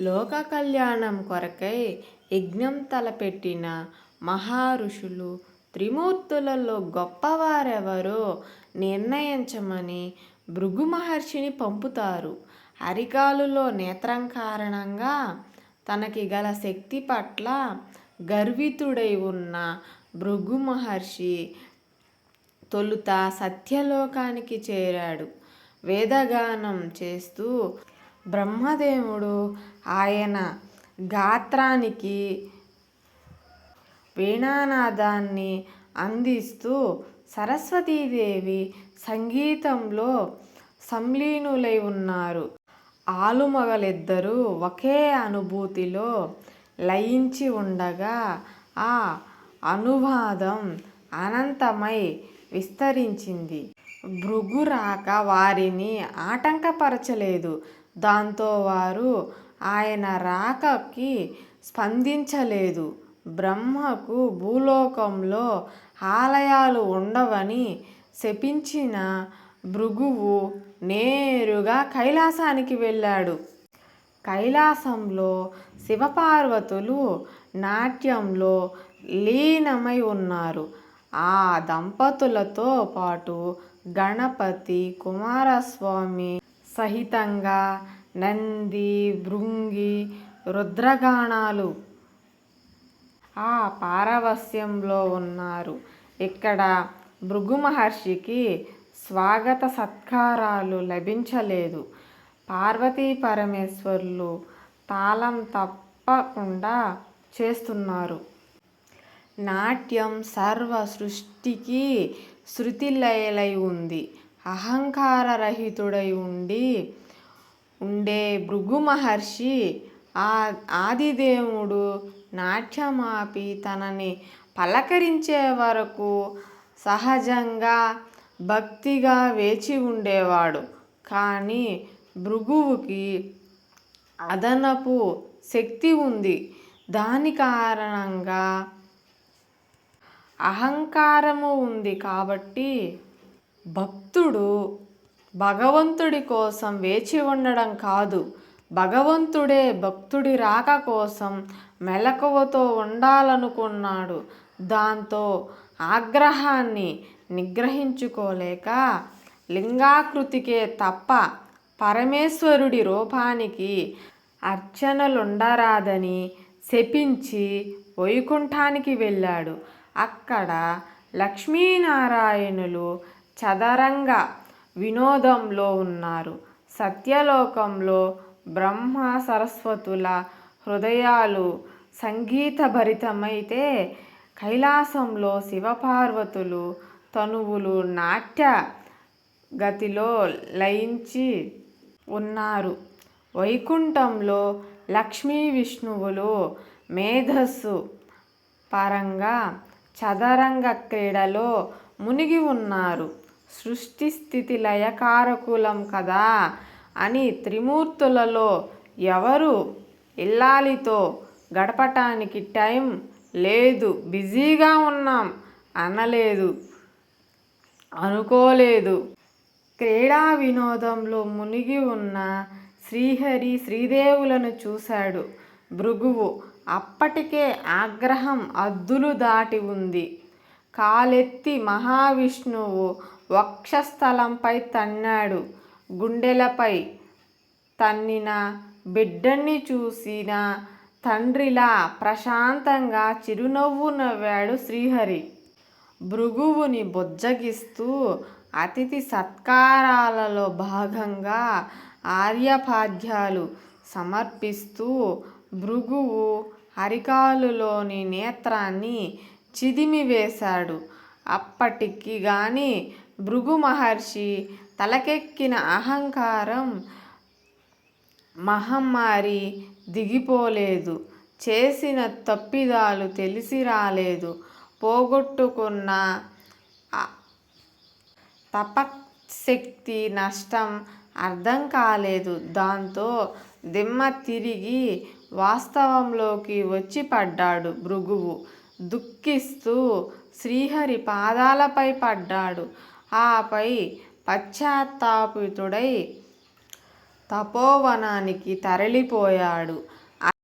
లోక కళ్యాణం కొరకై యజ్ఞం తలపెట్టిన మహారుషులు త్రిమూర్తులలో గొప్పవారెవరో నిర్ణయించమని భృగు మహర్షిని పంపుతారు. అరికాలులో నేత్రం కారణంగా తనకి గల శక్తి పట్ల గర్వితుడై ఉన్న భృగు మహర్షి తొలుత సత్యలోకానికి చేరాడు. వేదగానం చేస్తూ బ్రహ్మదేవుడు ఆయన గాత్రానికి వీణానాదాన్ని అందిస్తూ సరస్వతీదేవి సంగీతంలో సంలీనులై ఉన్నారు. ఆలుమగలిద్దరూ ఒకే అనుభూతిలో లయించి ఉండగా ఆ అనువాదం అనంతమై విస్తరించింది. భృగు రాక వారిని ఆటంకపరచలేదు. దాంతో వారు ఆయన రాకకి స్పందించలేదు. బ్రహ్మకు భూలోకంలో ఆలయాలు ఉండవని శపించిన భృగువు నేరుగా కైలాసానికి వెళ్ళాడు. కైలాసంలో శివపార్వతులు నాట్యంలో లీనమై ఉన్నారు. ఆ దంపతులతో పాటు గణపతి కుమారస్వామి సహితంగా నంది భృంగి రుద్రగాణాలు ఆ పారవస్యంలో ఉన్నారు. ఇక్కడ భృగు మహర్షికి స్వాగత సత్కారాలు లభించలేదు. పార్వతీ పరమేశ్వరులు తాళం తప్పకుండా చేస్తున్నారు. నాట్యం సర్వ సృష్టికి శృతిలయలై ఉంది అహంకార రహితుడై ఉండి ఉండే భృగు మహర్షి ఆ ఆదిదేవుడు నాట్యమాపి తనని పలకరించే వరకు సహజంగా భక్తిగా వేచి ఉండేవాడు. కానీ భృగువుకి అదనపు శక్తి ఉంది. దాని కారణంగా అహంకారము ఉంది కాబట్టి భక్తుడు భగవంతుడి కోసం వేచి ఉండడం కాదు. భగవంతుడే భక్తుడి రాక కోసం మెలకువతో ఉండాలనుకున్నాడు. దాంతో ఆగ్రహాన్ని నిగ్రహించుకోలేక లింగాకృతికే తప్ప పరమేశ్వరుడి రూపానికి అర్చనలుండరాదని శపించి వైకుంఠానికి వెళ్ళాడు. అక్కడ లక్ష్మీనారాయణులు చదరంగ వినోదంలో ఉన్నారు. సత్యలోకంలో బ్రహ్మ సరస్వతుల హృదయాలు సంగీతభరితమైతే కైలాసంలో శివపార్వతులు తనువులు నాట్య గతిలో లయించి ఉన్నారు. వైకుంఠంలో లక్ష్మీ విష్ణువులు మేధస్సు పరంగా చదరంగ క్రీడలో మునిగి ఉన్నారు. సృష్టి స్థితి లయకారకులం కదా అని త్రిమూర్తులలో ఎవరు ఇల్లాలితో గడపటానికి టైం లేదు బిజీగా ఉన్నాం అనలేదు అనుకోలేదు. క్రీడా వినోదంలో మునిగి ఉన్న శ్రీహరి శ్రీదేవులను చూశాడు. భృగువు అప్పటికే ఆగ్రహం అద్దులు దాటి ఉంది. కాలెత్తి మహావిష్ణువు వక్షస్థలంపై తన్నాడు. గుండెలపై తన్నిన బిడ్డని చూసిన తండ్రిలా ప్రశాంతంగా చిరునవ్వు నవ్వాడు శ్రీహరి. భృగువుని బొజ్జగిస్తూ అతిథి సత్కారాలలో భాగంగా ఆర్యపాద్యాలు సమర్పిస్తూ భృగువు అరికాలులోని నేత్రాన్ని చిదిమివేశాడు అప్పటికి గాని భృగు మహర్షి తలకెక్కిన అహంకారం మహమ్మారి దిగిపోలేదు. చేసిన తప్పిదాలు తెలిసి రాలేదు. పోగొట్టుకున్న తపశక్తి నష్టం అర్థం కాలేదు. దాంతో దిమ్మ తిరిగి వాస్తవంలోకి వచ్చి పడ్డాడు భృగువు. దుఃఖిస్తూ శ్రీహరి పాదాలపై పడ్డాడు. ఆపై పశ్చాత్తాపితుడై తపోవనానికి తరలిపోయాడు.